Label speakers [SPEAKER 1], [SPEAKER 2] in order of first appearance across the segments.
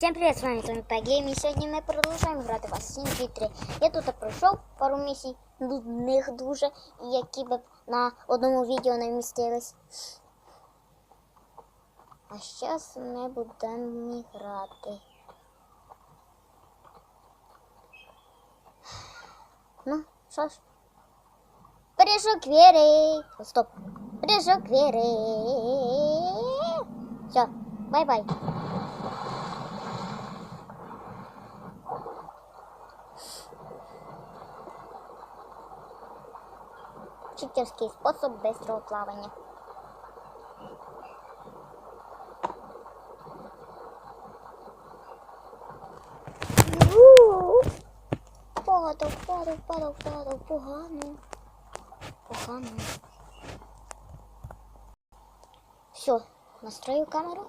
[SPEAKER 1] Всем привет, с вами Томми Пегейм, и сегодня мы продовжуємо грати в Assassin's Creed 3. Я тут пройшов пару місій, нудних дуже, які б на одному відео не вмістились. А зараз ми будемо грати. Ну, що ж. Прыжок веры. О, Стоп. Прыжок веры. Все, бай-бай. Читерский способ быстрого плавания. Падав, падав, падав, падав, погано. Погано. Все, настрою камеру.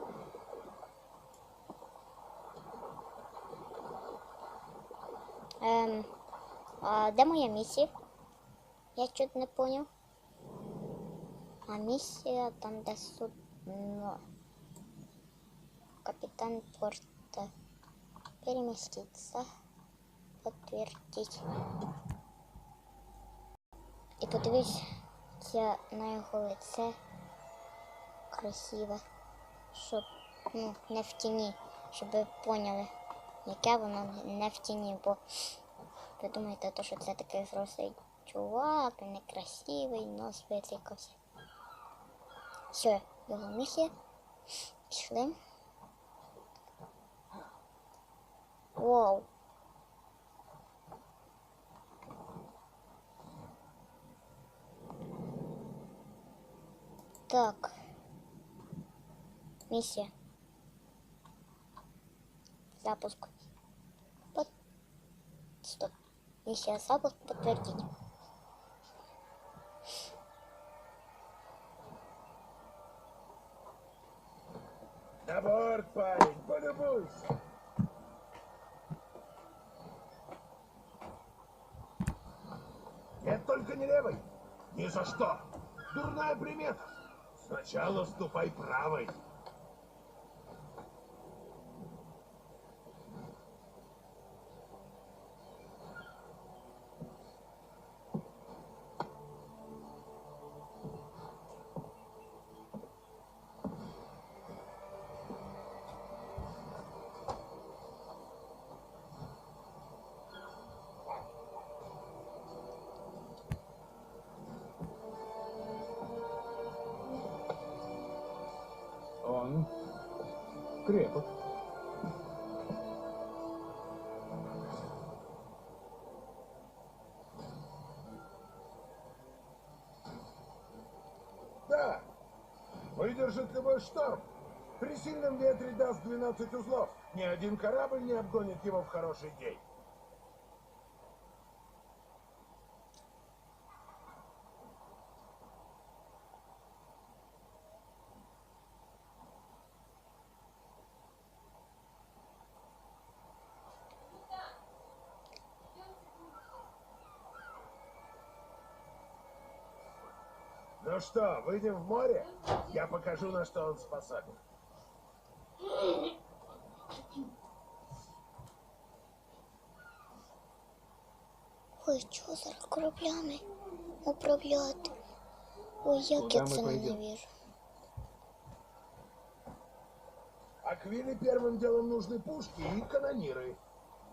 [SPEAKER 1] Ем, а де моя місія? Я чуть не понял. А миссия там, где судно. Капитан порта. Переместиться. Подтвердить. І подивись я на його лице красиве. Щоб ну, не в тіні. Щоб ви поняли, яке воно не в тіні, бо ви думаєте, то, що це такий взрослий чувак, некрасивий, нос вицикався. Все, його місія. Пішли. Вау. Так. Миссия. Запуск. Под... Стоп. Миссия запуск подтвердить.
[SPEAKER 2] Парень, полюбуйся. Нет, только не левой. Ни за что. Дурная примета. Сначала ступай правой.
[SPEAKER 3] Крепок.
[SPEAKER 2] Да. Выдержит любой шторм. При сильном ветре даст 12 узлов. Ни один корабль не обгонит его в хороший день. Что, выйдем в море? Я покажу, на что он способен.
[SPEAKER 1] Ой, що зараз кораблями управляти? Ой, як я це
[SPEAKER 3] пойдем?
[SPEAKER 1] ненавижу.
[SPEAKER 2] Аквиле первым делом нужны пушки и канониры.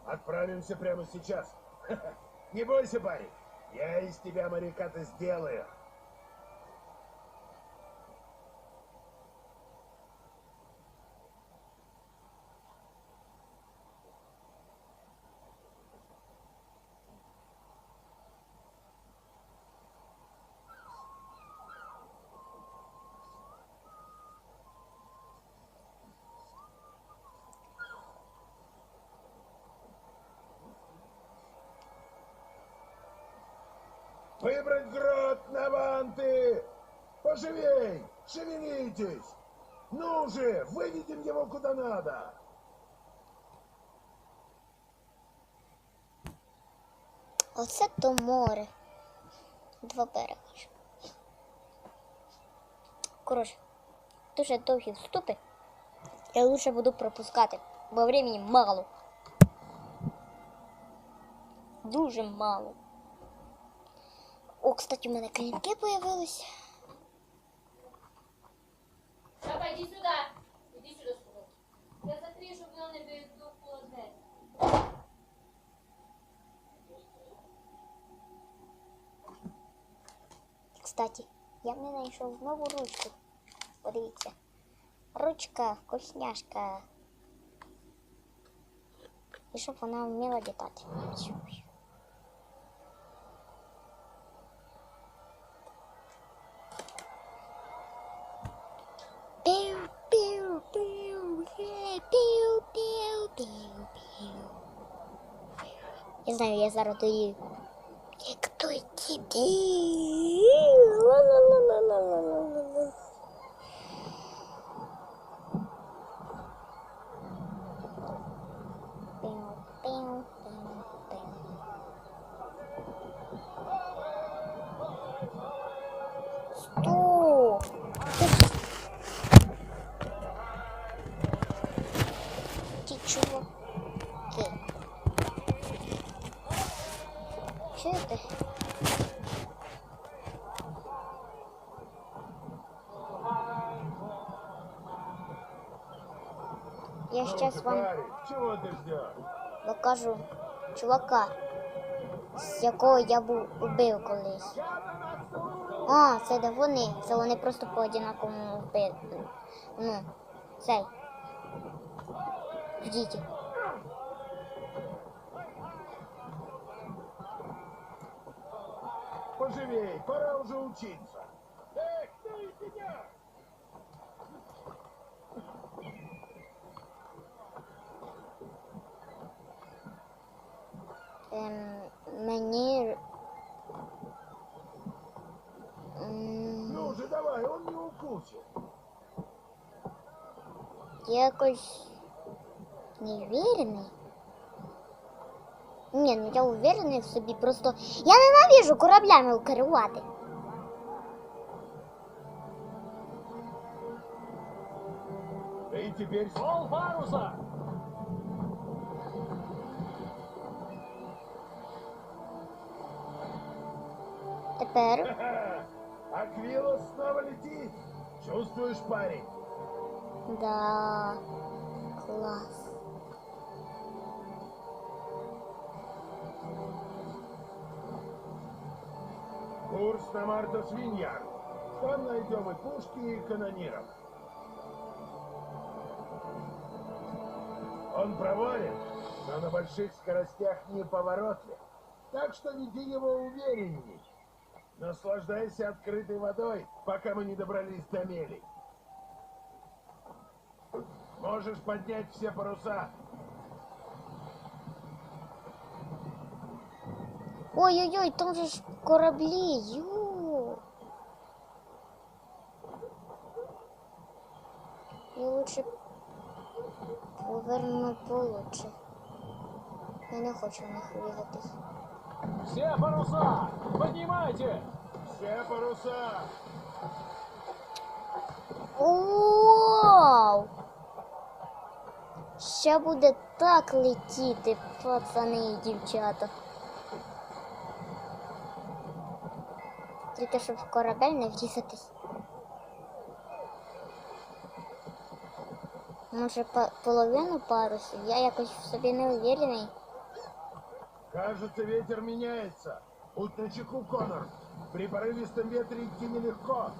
[SPEAKER 2] Отправимся прямо сейчас. Не бойся, парень. Я из тебя моряка-то сделаю. Выбрать грот на ванты! Поживей! Шевелитесь! Ну же, выведем его куда надо!
[SPEAKER 1] Оце то море. Два берега. ж. Коротше, дуже довгі вступи. Я лучше буду пропускати. Бо времени мало. Дуже мало. О, кстати, у мене клінки появились.
[SPEAKER 4] Папа, иди сюда. Иди сюда, сказал. Я закрию, чтобы он не передохнула дверь.
[SPEAKER 1] Кстати, я не знайшов нову ручку. Подивіться. Ручка, вкусняшка. І щоб вона вміла літати. Я знаю, я зараз тоді. Кто тебе? Ла-ла-ла-ла-ла-ла-ла-ла. Что это? Я
[SPEAKER 2] Ну,
[SPEAKER 1] сейчас
[SPEAKER 2] ты,
[SPEAKER 1] вам
[SPEAKER 2] парень, чего ты ждешь?
[SPEAKER 1] покажу чувака, з якого я був убив колись. А, це де вони. Це вони просто по одинаковому вбили. Ну, цей. Ждіть.
[SPEAKER 2] Поживей, пора уже учиться. Эй, ты меня!
[SPEAKER 1] Ем, мені. м,
[SPEAKER 2] Ну же, давай, он не укусит.
[SPEAKER 1] якось невірений. Ні, ну я уверений в собі, просто я ненавижу кораблями керувати.
[SPEAKER 2] Ты теперь...
[SPEAKER 3] Пол паруса!
[SPEAKER 1] Тепер
[SPEAKER 2] Ха-ха! Аквилос снова летит. Чувствуешь, парень?
[SPEAKER 1] да клас.
[SPEAKER 2] Курс на Мартас Виньяр. Там найдем и пушки, и канониров. Он проворен, но на больших скоростях неповоротлив. Так что веди его уверенней. Наслаждайся открытой водой, пока мы не добрались до мели. Можешь поднять все паруса.
[SPEAKER 1] Ой-ой-ой, там же ж кораблі, ю. Я лучше поверну получше. Я не хочу в них врізатись.
[SPEAKER 3] Все паруса! Поднимайте!
[SPEAKER 2] Все паруса.
[SPEAKER 1] Вау! Ще буде так летіти, пацани і дівчата. Тільки щоб в корабель не врізатись. Може, по- половину парусів? Я якось в собі не уверений.
[SPEAKER 2] Кажется, ветер меняется. Будь начеку, Конор. При порывистом ветре идти нелегко.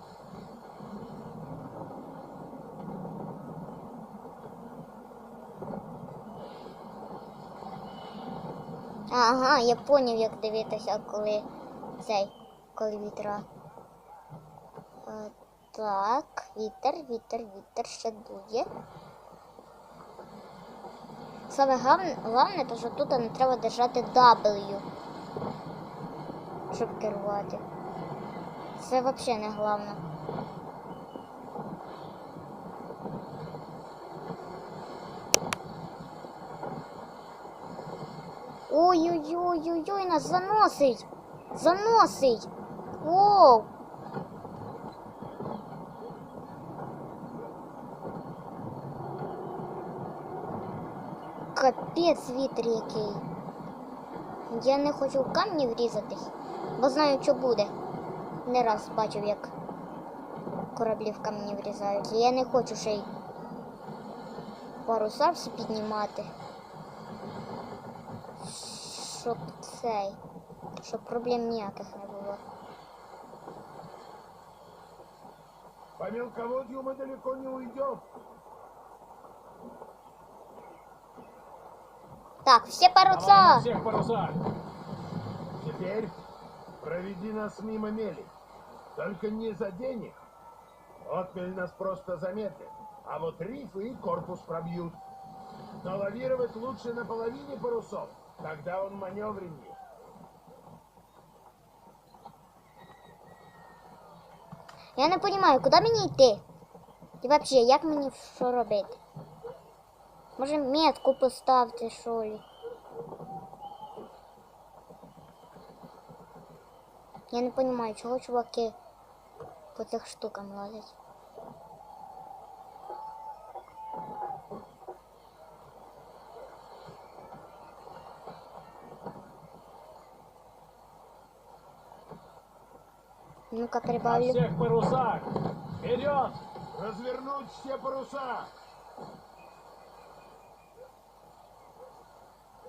[SPEAKER 1] Ага, я поняв, як дивитися, коли цей, коли вітра. Так, вітер, вітер, вітер ще дує. Саме головне, то що тут не треба держати W, щоб керувати. Це взагалі не головне. Ой-ой-ой-ой-ой, нас заносить! Заносить! Воу! Капець вітер який. Я не хочу в камні врізатись, бо знаю, що буде. Не раз бачив, як кораблі в камні врізаються. Я не хочу ще й паруса всі піднімати. Щоб цей. Щоб проблем ніяких
[SPEAKER 2] По мелководью мы далеко не уйдем.
[SPEAKER 1] Так,
[SPEAKER 3] на
[SPEAKER 1] паруса!
[SPEAKER 3] всех парусах.
[SPEAKER 2] Теперь проведи нас мимо мели. Только не за денег. Отмель нас просто замедлит. А вот рифы и корпус пробьют. Но лавировать лучше на половине парусов. Тогда он маневреннее.
[SPEAKER 1] Я не розумію, куди мені йти? І взагалі, як мені що робити? Може метку поставити, що ли? Я не розумію, чого чуваки по цих штукам лазять.
[SPEAKER 3] На
[SPEAKER 1] прибавлю.
[SPEAKER 3] всех парусах. Вперед!
[SPEAKER 2] Развернуть все паруса.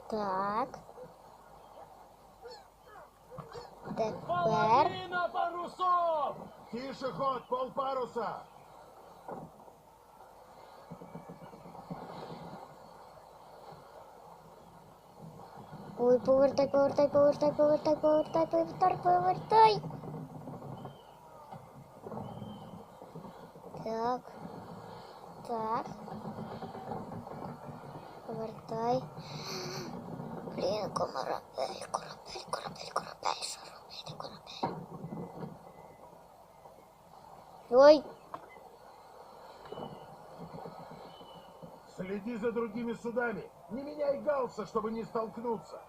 [SPEAKER 1] Так. Тепер.
[SPEAKER 3] Половина парусов!
[SPEAKER 2] Тише ход, пол паруса.
[SPEAKER 1] Ой, повертай, повертай, повертай, повертай, повертай, повертай, повертай. Так. Так. Повертай. Блін, корабель, корабель, корабель, корабель, що робити, корабель. Ой,
[SPEAKER 2] Следи за другими судами. Не меняй галса, чтобы не столкнуться.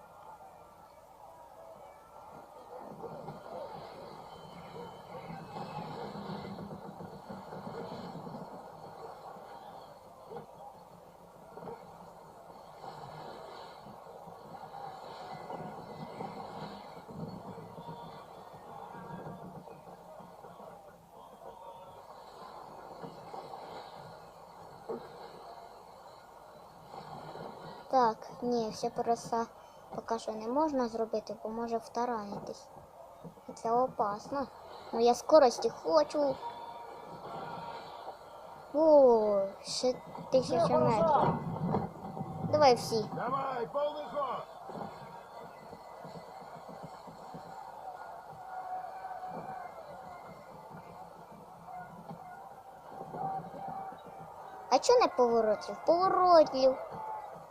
[SPEAKER 1] Так, ні, всі паруса поки що не можна зробити, бо може втаранитись. І Це опасно. Ну я скорості хочу. О, ще
[SPEAKER 3] Все
[SPEAKER 1] тисяча метрів. Давай всі.
[SPEAKER 2] Давай, полный ход.
[SPEAKER 1] А чого не поворотлів? Поворотлів.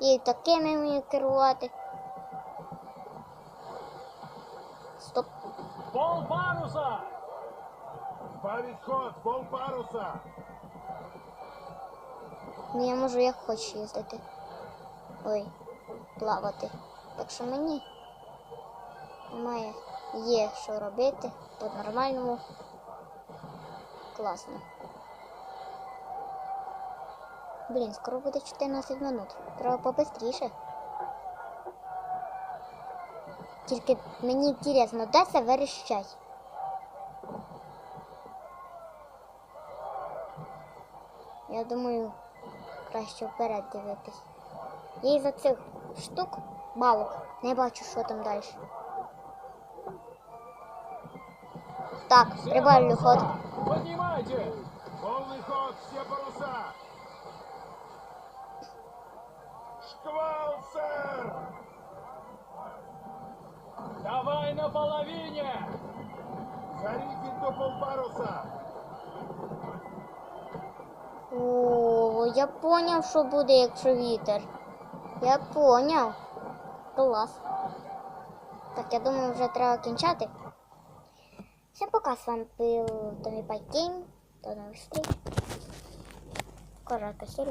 [SPEAKER 1] І такими вмію керувати. Стоп.
[SPEAKER 3] Пол паруса!
[SPEAKER 2] Сбавить ход, пол паруса.
[SPEAKER 1] Ну я можу як хочу їздити. Ой, плавати. Так що мені немає є що робити по-нормальному. Класно. Блін, скоро буде 14 минут. Треба побистріше. Тільки мені цікаво, де це верещать? Я думаю, краще вперед дивитись. Я із-за цих штук балок не бачу, що там далі. Так, прибавлю ход.
[SPEAKER 3] Поднимайте!
[SPEAKER 2] Полный ход, все паруса. Шквал, сэр!
[SPEAKER 3] Давай на половине!
[SPEAKER 2] Зарите до полпаруса.
[SPEAKER 1] О, я поняв, що буде, якщо вітер. Я поняв. Клас. Так, я думаю, вже треба кінчати. Всім пока, з вами був Томі Пайкейм. До нових зустріч. Коротка серія.